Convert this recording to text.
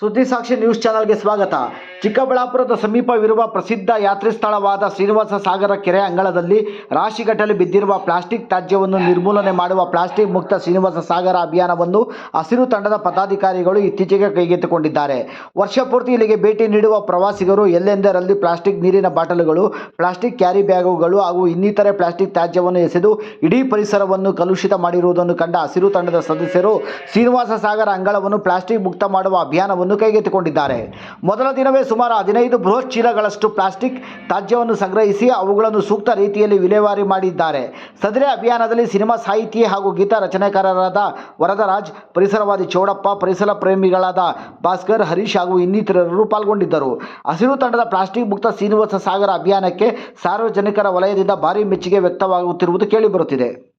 ಸುದ್ದಿ ಸಾಕ್ಷಿ ನ್ಯೂಸ್ ಚಾನಲ್ಗೆ ಸ್ವಾಗತ. ಚಿಕ್ಕಬಳ್ಳಾಪುರದ ಸಮೀಪವಿರುವ ಪ್ರಸಿದ್ಧ ಯಾತ್ರೆ ಸ್ಥಳವಾದ ಶ್ರೀನಿವಾಸ ಸಾಗರ ಕೆರೆ ಅಂಗಳದಲ್ಲಿ ರಾಶಿಗಟ್ಟಲೆ ಬಿದ್ದಿರುವ ಪ್ಲಾಸ್ಟಿಕ್ ತ್ಯಾಜ್ಯವನ್ನು ನಿರ್ಮೂಲನೆ ಮಾಡುವ ಪ್ಲಾಸ್ಟಿಕ್ ಮುಕ್ತ ಶ್ರೀನಿವಾಸ ಸಾಗರ ಅಭಿಯಾನವನ್ನು ಹಸಿರು ತಂಡದ ಪದಾಧಿಕಾರಿಗಳು ಇತ್ತೀಚೆಗೆ ಕೈಗೆತ್ತಿಕೊಂಡಿದ್ದಾರೆ. ವರ್ಷ ಪೂರ್ತಿ ಇಲ್ಲಿಗೆ ಭೇಟಿ ನೀಡುವ ಪ್ರವಾಸಿಗರು ಎಲ್ಲೆಂದರಲ್ಲಿ ಪ್ಲಾಸ್ಟಿಕ್ ನೀರಿನ ಬಾಟಲುಗಳು, ಪ್ಲಾಸ್ಟಿಕ್ ಕ್ಯಾರಿ ಬ್ಯಾಗುಗಳು ಹಾಗೂ ಇನ್ನಿತರೆ ಪ್ಲಾಸ್ಟಿಕ್ ತ್ಯಾಜ್ಯವನ್ನು ಎಸೆದು ಇಡೀ ಪರಿಸರವನ್ನು ಕಲುಷಿತ ಮಾಡಿರುವುದನ್ನು ಕಂಡ ಹಸಿರು ತಂಡದ ಸದಸ್ಯರು ಶ್ರೀನಿವಾಸ ಸಾಗರ ಅಂಗಳವನ್ನು ಪ್ಲಾಸ್ಟಿಕ್ ಮುಕ್ತ ಮಾಡುವ ಅಭಿಯಾನವನ್ನು ಕೈಗೆತ್ತಿಕೊಂಡಿದ್ದಾರೆ. ಮೊದಲ ದಿನವೇ ಸುಮಾರು ಹದಿನೈದು ಬೃಹತ್ ಚೀಲಗಳಷ್ಟು ಪ್ಲಾಸ್ಟಿಕ್ ತ್ಯಾಜ್ಯವನ್ನು ಸಂಗ್ರಹಿಸಿ ಅವುಗಳನ್ನು ಸೂಕ್ತ ರೀತಿಯಲ್ಲಿ ವಿಲೇವಾರಿ ಮಾಡಿದ್ದಾರೆ. ಸದರಿ ಅಭಿಯಾನದಲ್ಲಿ ಸಿನಿಮಾ ಸಾಹಿತಿ ಹಾಗೂ ಗೀತ ರಚನೆಕಾರರಾದ ವರದರಾಜ್, ಪರಿಸರವಾದಿ ಚೌಡಪ್ಪ, ಪರಿಸರ ಪ್ರೇಮಿಗಳಾದ ಭಾಸ್ಕರ್, ಹರೀಶ್ ಹಾಗೂ ಇನ್ನಿತರರು ಪಾಲ್ಗೊಂಡಿದ್ದರು. ಹಸಿರು ತಂಡದ ಪ್ಲಾಸ್ಟಿಕ್ ಮುಕ್ತ ಶ್ರೀನಿವಾಸ ಸಾಗರ ಅಭಿಯಾನಕ್ಕೆ ಸಾರ್ವಜನಿಕರ ವಲಯದಿಂದ ಭಾರಿ ಮೆಚ್ಚುಗೆ ವ್ಯಕ್ತವಾಗುತ್ತಿರುವುದು ಕೇಳಿಬರುತ್ತಿದೆ.